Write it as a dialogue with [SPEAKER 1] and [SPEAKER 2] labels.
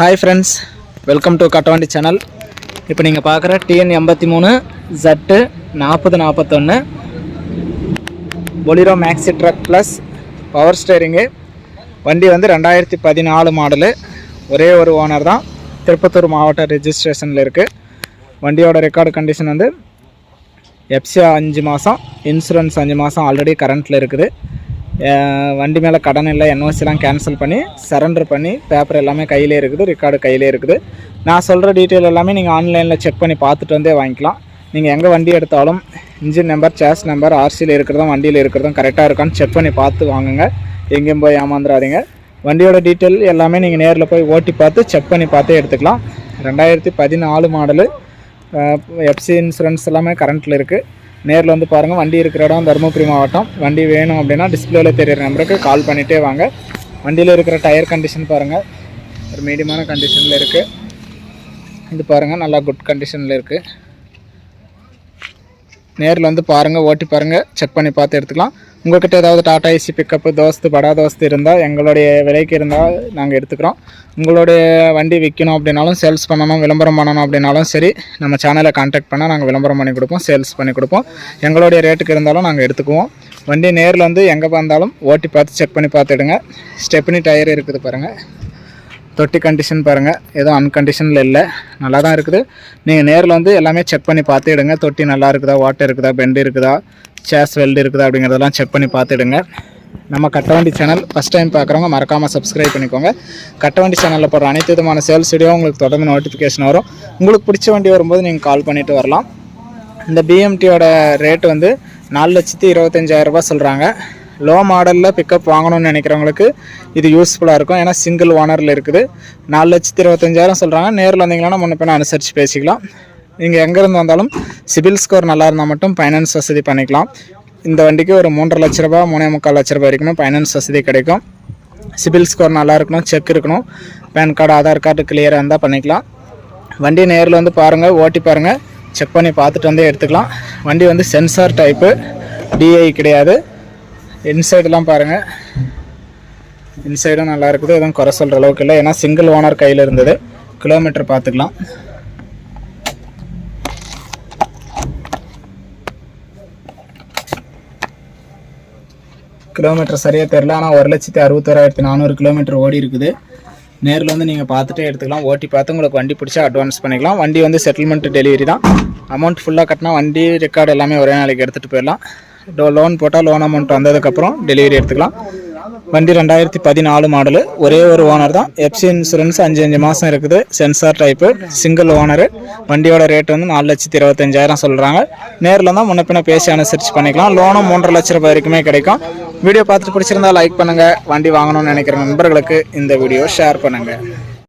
[SPEAKER 1] Hi friends welcome to Kattavandi channel இப்போ நீங்கள் பார்க்குற டிஎன் எண்பத்தி மூணு ஜட்டு நாற்பது நாற்பத்தொன்று Bolero maxi truck plus power steering வண்டி வந்து ரெண்டாயிரத்தி பதினாலு மாடலு ஒரே ஒரு ஓனர் தான். திருப்பத்தூர் மாவட்ட ரெஜிஸ்ட்ரேஷனில் இருக்குது வண்டியோட ரெக்கார்டு கண்டிஷன் வந்து எப்சியா அஞ்சு மாதம் இன்சூரன்ஸ் அஞ்சு மாதம் ஆல்ரெடி கரண்ட்டில் இருக்குது. வண்டி மேலே கடன் இல்லை என்ஓசிலாம் கேன்சல் பண்ணி சரண்டர் பண்ணி பேப்பர் எல்லாமே கையிலே இருக்குது ரெக்கார்டு கையிலே இருக்குது. நான் சொல்கிற டீட்டெயில் எல்லாமே நீங்கள் ஆன்லைனில் செக் பண்ணி பார்த்துட்டு வந்தே வாங்கிக்கலாம். நீங்கள் எங்கே வண்டி எடுத்தாலும் இன்ஜின் நம்பர் சேஸ் நம்பர் ஆர்சியில் இருக்கிறதும் வண்டியில் இருக்கிறதும் கரெக்டாக இருக்கான்னு செக் பண்ணி பார்த்து வாங்குங்க. எங்கேயும் போய் ஏமாந்துடாதீங்க வண்டியோட டீட்டெயில் எல்லாமே நீங்கள் நேரில் போய் ஓட்டி பார்த்து செக் பண்ணி பார்த்தே எடுத்துக்கலாம். ரெண்டாயிரத்தி பதினாலு மாடலு எஃப்சி இன்சூரன்ஸ் எல்லாமே கரண்ட்டில் இருக்குது நேரில் வந்து பாருங்கள் வண்டி இருக்கிற இடம் தருமபுரி மாவட்டம். வண்டி வேணும் அப்படின்னா டிஸ்பிளேல தெரியுற நம்பருக்கு கால் பண்ணிகிட்டே வாங்க. வண்டியில் இருக்கிற டயர் கண்டிஷன் பாருங்கள் ஒரு மீடியமான கண்டிஷனில் இருக்குது இது பாருங்கள் நல்லா குட் கண்டிஷனில் இருக்குது நேரில் வந்து பாருங்கள் ஓட்டி பாருங்கள் செக் பண்ணி பார்த்து எடுத்துக்கலாம். உங்கள்கிட்ட ஏதாவது டாடா ஏசி பிக்கப்பு தோஸ்து படா தோஸ்து இருந்தால் எங்களுடைய விலைக்கு இருந்தால் நாங்கள் எடுத்துக்கிறோம். உங்களுடைய வண்டி விற்கணும் அப்படின்னாலும் சேல்ஸ் பண்ணணும் விளம்பரம் பண்ணணும் அப்படின்னாலும் சரி நம்ம சேனலை காண்டாக்ட் பண்ணால் நாங்கள் விளம்பரம் பண்ணி கொடுப்போம் சேல்ஸ் பண்ணி கொடுப்போம். எங்களுடைய ரேட்டுக்கு இருந்தாலும் நாங்கள் எடுத்துக்குவோம். வண்டி நேரில் வந்து எங்கே வந்தாலும் ஓட்டி பார்த்து செக் பண்ணி பார்த்துடுங்க. ஸ்டெப்னி டயர் இருக்குது பாருங்கள் தொட்டி கண்டிஷன் பாருங்கள் எதுவும் அன்கண்டிஷனில் இல்லை. நல்லா தான் இருக்குது. நீங்கள் நேரில் வந்து எல்லாமே செக் பண்ணி பார்த்துடுங்க தொட்டி நல்லா இருக்குதா? வாட்டர் இருக்குதா? பெண்டு இருக்குதா? சேஸ் வெல்டு இருக்குதா? அப்படிங்கிறதெல்லாம் செக் பண்ணி பார்த்துடுங்க நம்ம கட்டவண்டி சேனல் ஃபஸ்ட் டைம் பார்க்குறவங்க மறக்காமல் சப்ஸ்கிரைப் பண்ணிக்கோங்க. கட்டவண்டி சேனலில் போடுற அனைத்து விதமான சேல்ஸ் வீடியோ உங்களுக்கு தொடர்ந்து நோட்டிஃபிகேஷன் வரும். உங்களுக்கு பிடிச்ச வண்டி வரும்போது நீங்கள் கால் பண்ணிவிட்டு வரலாம். இந்த பிஎம்டியோட ரேட் வந்து நாலு லட்சத்தி இருபத்தஞ்சாயிரம் சொல்கிறாங்க லோ மாடலில் பிக்கப் வாங்கணும்னு நினைக்கிறவங்களுக்கு இது யூஸ்ஃபுல்லாக இருக்கும். ஏன்னா சிங்கிள் ஓனரில் இருக்குது. நாலு லட்சத்தி இருபத்தஞ்சாயிரம் சொல்கிறாங்க நேரில் வந்தீங்கன்னா நம்ம பின்ன அனுசரித்து பேசிக்கலாம். நீங்கள் எங்கேருந்து வந்தாலும் சிபில் ஸ்கோர் நல்லா இருந்தால் மட்டும் ஃபைனான்ஸ் வசதி பண்ணிக்கலாம். இந்த வண்டிக்கு ஒரு மூன்றரை லட்ச ரூபா மூணே முக்கால் லட்ச ரூபாய் வரைக்கும் ஃபைனான்ஸ் வசதி கிடைக்கும். சிபில் ஸ்கோர் நல்லா இருக்கணும் செக் இருக்கணும். பேன் கார்டு ஆதார் கார்டு கிளியராக இருந்தால் பண்ணிக்கலாம். வண்டி நேரில் வந்து பாருங்கள் ஓட்டி பாருங்கள் செக் பண்ணி பார்த்துட்டு வந்தே எடுத்துக்கலாம். வண்டி வந்து சென்சார் டைப்பு டிஐ கிடையாது. இன்சைடெலாம் பாருங்கள் இன்சைடும் நல்லா இருக்குது. எதுவும் குறை சொல்கிற அளவுக்கு இல்லை. ஏன்னா சிங்கிள் ஓனர் கையில் இருந்தது. கிலோமீட்டர் பார்த்துக்கலாம். கிலோமீட்டர் சரியாக தெரில ஆனால் ஒரு லட்சத்தி அறுபத்தோராயிரத்தி நானூறு கிலோமீட்டர் ஓடி இருக்குது. நேரில் வந்து நீங்கள் பார்த்துட்டே எடுத்துக்கலாம். ஓட்டி பார்த்து உங்களுக்கு வண்டி பிடிச்சா அட்வான்ஸ் பண்ணிக்கலாம். வண்டி வந்து செட்டில்மெண்ட் டெலிவரி தான். அமௌண்ட் ஃபுல்லாக கட்டினா வண்டி ரெக்கார்டு எல்லாமே ஒரே நாளைக்கு எடுத்துகிட்டு போயிடலாம். லோன் போட்டால் லோன் அமௌண்ட் வந்ததுக்கப்புறம் டெலிவரி எடுத்துக்கலாம். வண்டி ரெண்டாயிரத்தி பதினாலு மாடலு ஒரே ஒரு ஓனர் தான். எஃப்சி இன்சூரன்ஸ் அஞ்சு அஞ்சு மாதம் இருக்குது. சென்சார் டைப்பு சிங்கிள் ஓனரு வண்டியோட ரேட் வந்து நாலு லட்சத்தி இருபத்தஞ்சாயிரம் சொல்கிறாங்க நேரில் தான் முன்னப்பின பேசி அனுசரித்து பண்ணிக்கலாம். லோனும் மூன்றரை லட்ச ரூபாய் வரைக்குமே கிடைக்கும். வீடியோ பார்த்துட்டு பிடிச்சிருந்தா லைக் பண்ணுங்கள் வண்டி வாங்கணும்னு நினைக்கிற நண்பர்களுக்கு இந்த வீடியோ ஷேர் பண்ணுங்கள்